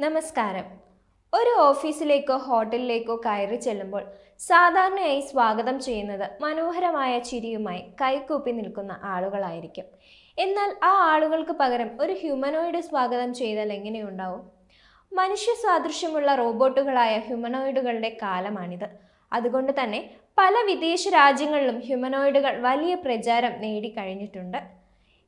നമസ്കാരം. ഒരു ഓഫീസിലേക്കോ ഹോട്ടലിലേക്കോ കയറി ചെല്ലുമ്പോൾ സാധാരണയായി സ്വാഗതം ചെയ്യുന്നത് മനോഹരമായ ചിരിയുമായി കൈകൂപ്പി നിൽക്കുന്ന ആളുകളായിരിക്കും. എന്നാൽ ആ ആളുകൾക്ക് പകരം ഒരു ഹ്യൂമനോയിഡ് സ്വാഗതം ചെയ്താൽ എങ്ങനെയുണ്ടാവും? മനുഷ്യ സാദൃശ്യമുള്ള റോബോട്ടുകളായ ഹ്യൂമനോയിഡുകളുടെ കാലമാണിത്. അതുകൊണ്ട് തന്നെ പല വിദേശ രാജ്യങ്ങളിലും ഹ്യൂമനോയിഡുകൾ വലിയ പ്രചാരം നേടിക്കഴിഞ്ഞിട്ടുണ്ട്.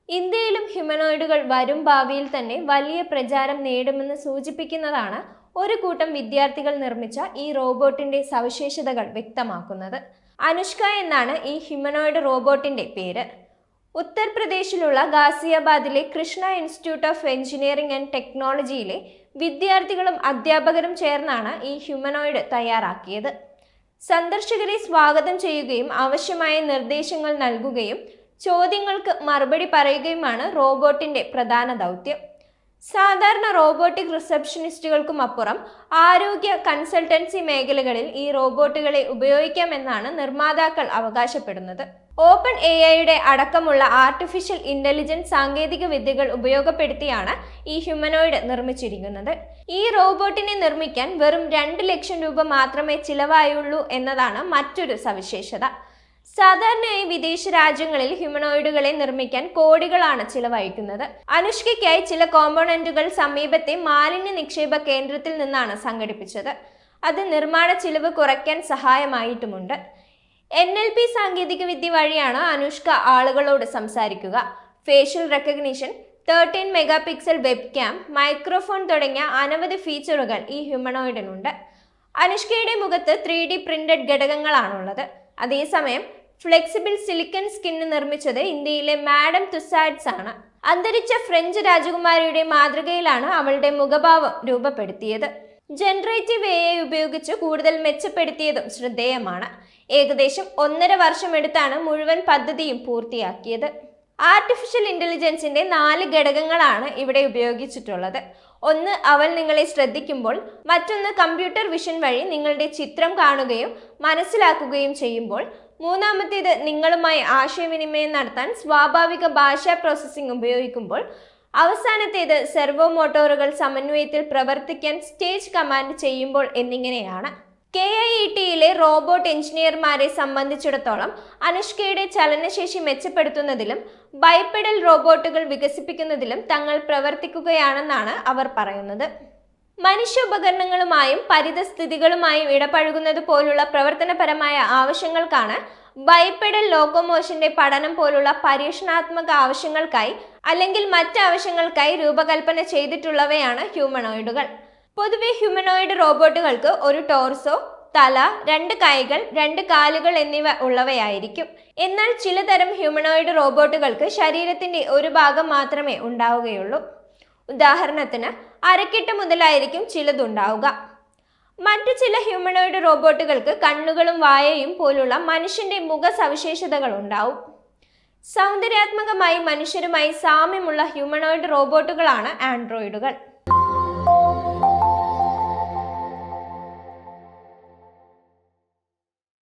ഇന്ത്യയിലും ഹ്യൂമനോയിഡുകൾ വരും ഭാവിയിൽ തന്നെ വലിയ പ്രചാരം നേടുമെന്ന് സൂചിപ്പിക്കുന്നതാണ് ഒരു കൂട്ടം വിദ്യാർത്ഥികൾ നിർമ്മിച്ച ഈ റോബോട്ടിന്റെ സവിശേഷതകൾ വ്യക്തമാക്കുന്നത്. അനുഷ്ക എന്നാണ് ഈ ഹ്യൂമനോയിഡ് റോബോട്ടിന്റെ പേര്. ഉത്തർപ്രദേശിലുള്ള ഗാസിയാബാദിലെ Krishna institute of engineering and ടെക്നോളജിയിലെ വിദ്യാർത്ഥികളും അധ്യാപകരും ചേർന്നാണ് ഈ ഹ്യൂമനോയിഡ് തയ്യാറാക്കിയത്. സന്ദർശകരെ സ്വാഗതം ചെയ്യുകയും ആവശ്യമായ നിർദ്ദേശങ്ങൾ നൽകുകയും ചോദ്യങ്ങൾക്ക് മറുപടി പറയുകയുമാണ് റോബോട്ടിന്റെ പ്രധാന ദൗത്യം. സാധാരണ റോബോട്ടിക് റിസപ്ഷനിസ്റ്റുകൾക്കും അപ്പുറം ആരോഗ്യ കൺസൾട്ടൻസി മേഖലകളിൽ ഈ റോബോട്ടുകളെ ഉപയോഗിക്കാമെന്നാണ് നിർമ്മാതാക്കൾ അവകാശപ്പെടുന്നത്. ഓപ്പൺ എ ഐയുടെ അടക്കമുള്ള ആർട്ടിഫിഷ്യൽ ഇന്റലിജൻസ് സാങ്കേതിക വിദ്യകൾ ഉപയോഗപ്പെടുത്തിയാണ് ഈ ഹ്യൂമനോയിഡ് നിർമ്മിച്ചിരിക്കുന്നത്. ഈ റോബോട്ടിനെ നിർമ്മിക്കാൻ വെറും രണ്ട് ലക്ഷം രൂപ മാത്രമേ ചിലവായുള്ളൂ എന്നതാണ് മറ്റൊരു സവിശേഷത. സാധാരണയായി വിദേശ രാജ്യങ്ങളിൽ ഹ്യൂമനോയിഡുകളെ നിർമ്മിക്കാൻ കോടികളാണ് ചിലവഴിക്കുന്നത്. അനുഷ്കയ്ക്കായി ചില കോമ്പോണന്റുകൾ സമീപത്തെ മാലിന്യ നിക്ഷേപ കേന്ദ്രത്തിൽ നിന്നാണ് സംഘടിപ്പിച്ചത്. അത് നിർമ്മാണ ചിലവ് കുറയ്ക്കാൻ സഹായമായിട്ടുമുണ്ട്. എൻ എൽ പി സാങ്കേതിക വിദ്യ വഴിയാണ് അനുഷ്ക ആളുകളോട് സംസാരിക്കുക. Facial recognition thirteen megapixel webcam microphone തുടങ്ങിയ അനവധി ഫീച്ചറുകൾ ഈ ഹ്യൂമനോയിഡിനുണ്ട് അനുഷ്കയുടെ മുഖത്ത് ത്രീ ഡി പ്രിന്റഡ് ഘടകങ്ങളാണുള്ളത്. അതേസമയം ഫ്ലെക്സിബിൾ സിലിക്കൺ സ്കിന്ന് നിർമ്മിച്ചത് ഇന്ത്യയിലെ മാഡം തുസാഡ്സ് ആണ്. അന്തരിച്ച ഫ്രഞ്ച് രാജകുമാരിയുടെ മാതൃകയിലാണ് അവളുടെ മുഖഭാവം രൂപപ്പെടുത്തിയത്. ജനറേറ്റീവ് എ ഉപയോഗിച്ച് കൂടുതൽ മെച്ചപ്പെടുത്തിയതും ശ്രദ്ധേയമാണ്. ഏകദേശം ഒന്നര വർഷം എടുത്താണ് മുഴുവൻ പദ്ധതിയും പൂർത്തിയാക്കിയത്. ആർട്ടിഫിഷ്യൽ ഇന്റലിജൻസിന്റെ നാല് ഘടകങ്ങളാണ് ഇവിടെ ഉപയോഗിച്ചിട്ടുള്ളത്. ഒന്ന് അവൾ നിങ്ങളെ ശ്രദ്ധിക്കുമ്പോൾ മറ്റൊന്ന് കമ്പ്യൂട്ടർ വിഷൻ വഴി നിങ്ങളുടെ ചിത്രം കാണുകയും മനസ്സിലാക്കുകയും ചെയ്യുമ്പോൾ. മൂന്നാമത്തേത് നിങ്ങളുമായി ആശയവിനിമയം നടത്താൻ സ്വാഭാവിക ഭാഷാ പ്രോസസ്സിംഗ് ഉപയോഗിക്കുമ്പോൾ. അവസാനത്തേത് സെർവോ മോട്ടോറുകൾ സമന്വയത്തിൽ പ്രവർത്തിക്കാൻ സ്റ്റേജ് കമാൻഡ് ചെയ്യുമ്പോൾ എന്നിങ്ങനെയാണ്. കെ ഐ ഇ ടിയിലെ റോബോട്ട് എഞ്ചിനീയർമാരെ സംബന്ധിച്ചിടത്തോളം അനുഷ്കയുടെ ചലനശേഷി മെച്ചപ്പെടുത്തുന്നതിലും ബൈപ്പെഡൽ റോബോട്ടുകൾ വികസിപ്പിക്കുന്നതിലും തങ്ങൾ പ്രവർത്തിക്കുകയാണെന്നാണ് അവർ പറയുന്നത്. മനുഷ്യ ഉപകരണങ്ങളുമായും പരിതസ്ഥിതികളുമായും ഇടപഴകുന്നത് പോലുള്ള പ്രവർത്തനപരമായ ആവശ്യങ്ങൾക്കാണ് ബൈപ്പെഡൽ ലോക്കോമോഷന്റെ പഠനം പോലുള്ള പരീക്ഷണാത്മക ആവശ്യങ്ങൾക്കായി അല്ലെങ്കിൽ മറ്റ് ആവശ്യങ്ങൾക്കായി രൂപകൽപ്പന ചെയ്തിട്ടുള്ളവയാണ് ഹ്യൂമനോയിഡുകൾ. പൊതുവെ ഹ്യൂമനോയിഡ് റോബോട്ടുകൾക്ക് ഒരു ടോർസോ തല രണ്ട് കൈകൾ രണ്ട് കാലുകൾ എന്നിവ ഉള്ളവയായിരിക്കും. എന്നാൽ ചിലതരം ഹ്യൂമനോയിഡ് റോബോട്ടുകൾക്ക് ശരീരത്തിന്റെ ഒരു ഭാഗം മാത്രമേ ഉണ്ടാവുകയുള്ളൂ. ഉദാഹരണത്തിന് അരക്കെട്ട് മുതലായിരിക്കും ചിലതുണ്ടാവുക. മറ്റു ചില ഹ്യൂമനോയിഡ് റോബോട്ടുകൾക്ക് കണ്ണുകളും വായയും പോലുള്ള മനുഷ്യന്റെ മുഖ സവിശേഷതകൾ ഉണ്ടാവും. സൗന്ദര്യാത്മകമായി മനുഷ്യരുമായി സാമ്യമുള്ള ഹ്യൂമനോയിഡ് റോബോട്ടുകളാണ് ആൻഡ്രോയിഡുകൾ